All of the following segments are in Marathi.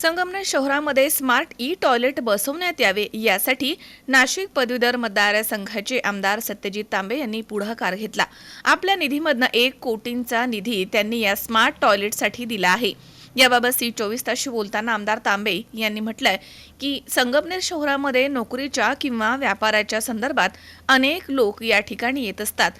संगमनेर शहरामध्ये स्मार्ट ई टॉयलेट बसवण्यात यावे यासाठी नाशिक पदवीधर मतदारसंघाचे आमदार सत्यजित तांबे यांनी पुढाकार घेतला. आपल्या निधीमधनं एक कोटींचा निधी त्यांनी या स्मार्ट टॉयलेटसाठी दिला आहे. याबाबत सी चोवीस तासशी बोलताना आमदार तांबे यांनी म्हटलंय की संगमनेर शहरामध्ये नोकरीच्या किंवा व्यापाराच्या संदर्भात अनेक लोक या ठिकाणी येत असतात.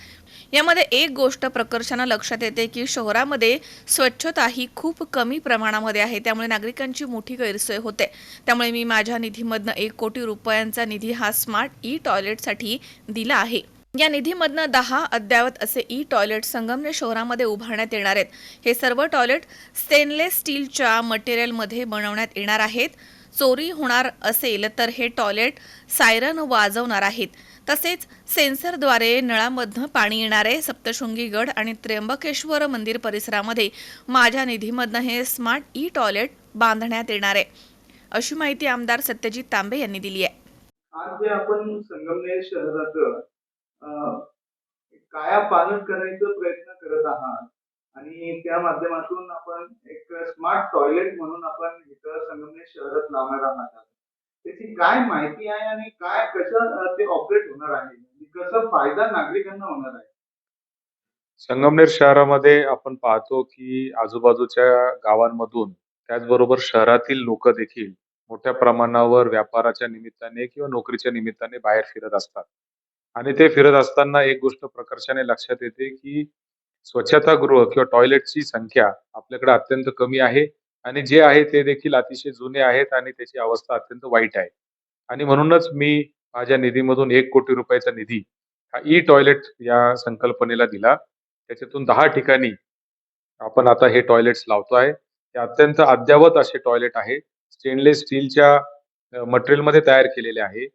यामध्ये एक गोष्ट प्रकर्षानं लक्षात येते की शहरामध्ये स्वच्छता ही खूप कमी प्रमाणामध्ये आहे. त्यामुळे नागरिकांची मोठी गैरसोय होते. त्यामुळे मी माझ्या निधीमधनं एक कोटी रुपयांचा निधी हा स्मार्ट ई टॉयलेटसाठी दिला आहे. या निधीमधनं दहा अद्ययावत असे ई टॉयलेट संगमनेर शहरामध्ये उभारण्यात येणार आहेत. हे सर्व टॉयलेट स्टेनलेस स्टीलच्या मटेरियलमध्ये बनवण्यात येणार आहेत. चोरी होणार असेल तर हे टॉयलेट सायरन वाजवणार आहेत. तसेच सेन्सरद्वारे नळामधनं पाणी येणारे सप्तशृंगी गड आणि त्र्यंबकेश्वर मंदिर परिसरामध्ये माझ्या निधीमधनं हे स्मार्ट ई टॉयलेट बांधण्यात येणार आहे अशी माहिती आमदार सत्यजित तांबे यांनी दिली आहे. आज जे आपण संगमनेर शहराचं काया पालन करायचा प्रयत्न करत आहात आणि त्या माध्यमातून आपण एक स्मार्ट टॉयलेट म्हणून आपण इथं संगमनेर शहरात लावणार आहात. त्याची काय माहिती आहे आणि काय कसं ते ऑपरेट होणार आहे? कसं फायदा नागरिकांना होणार आहे? संगमनेर शहरामध्ये आपण पाहतो की आजूबाजूच्या गावांमधून त्याचबरोबर शहरातील लोक देखील मोठ्या प्रमाणावर व्यापाराच्या निमित्ताने किंवा नोकरीच्या निमित्ताने बाहेर फिरत असतात. आणि ते फिरत असताना एक गोष्ट प्रकर्षाने लक्षात येते की स्वच्छतागृह किंवा टॉयलेटची संख्या आपल्याकडे अत्यंत कमी आहे. आणि जे आहे ते देखील अतिशय जुने आहेत आणि त्याची अवस्था अत्यंत वाईट आहे. आणि म्हणूनच मी माझ्या निधीमधून एक कोटी रुपयाचा निधी हा ई टॉयलेट या संकल्पनेला दिला. त्याच्यातून दहा ठिकाणी आपण आता हे टॉयलेट्स लावतो आहे. हे अत्यंत अद्यावत असे टॉयलेट आहे. स्टेनलेस स्टीलच्या मटेरियलमध्ये तयार केलेले आहे.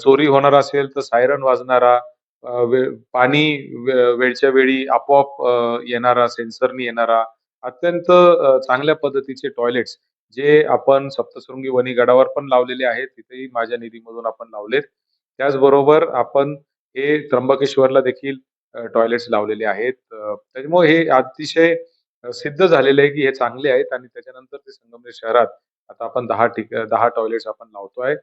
चोरी होणार असेल तर सायरन वाजणारा वे- पाणी वेळच्या वेळी आपोआप येणारा सेन्सरनी येणारा अत्यंत चांगल्या पद्धतीचे टॉयलेट्स जे आपण सप्तशृंगी वणी गडावर पण लावलेले आहेत तिथेही माझ्या निधीमधून आपण लावलेत. त्याचबरोबर आपण हे त्र्यंबकेश्वरला देखील टॉयलेट्स लावलेले आहेत. त्याच्यामुळे हे अतिशय सिद्ध झालेले आहे की हे चांगले आहेत आणि त्याच्यानंतर ते संगमनेर शहरात आता आपण दहा ठिक दहा टॉयलेट्स आपण लावतोय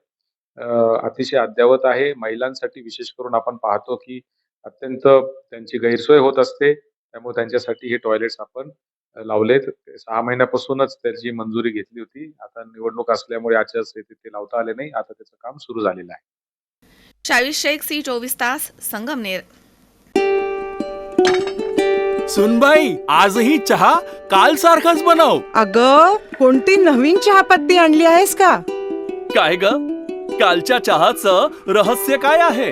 अतिशय अद्यावत आहे. महिलांसाठी विशेष करून आपण पाहतो की अत्यंत त्यांची गैरसोय होत असते. त्यामुळे त्यांच्यासाठी हे टॉयलेट्स आपण लावलेत. सहा महिन्यापासूनच त्याची मंजुरी घेतली होती. आता निवडणूक असल्यामुळे आचारसंहितेत ते लावता आले नाही. आता त्याचं काम सुरू झालेलं आहे. शावीस शेख सी चोवीस तास संगमनेर. सुनबाई आजही चहा काल सारखाच बनव. अग कोणती नवीन चहापत्ती आणली आहेस का? काय ग? कालच्या चहाचं रहस्य काय आहे?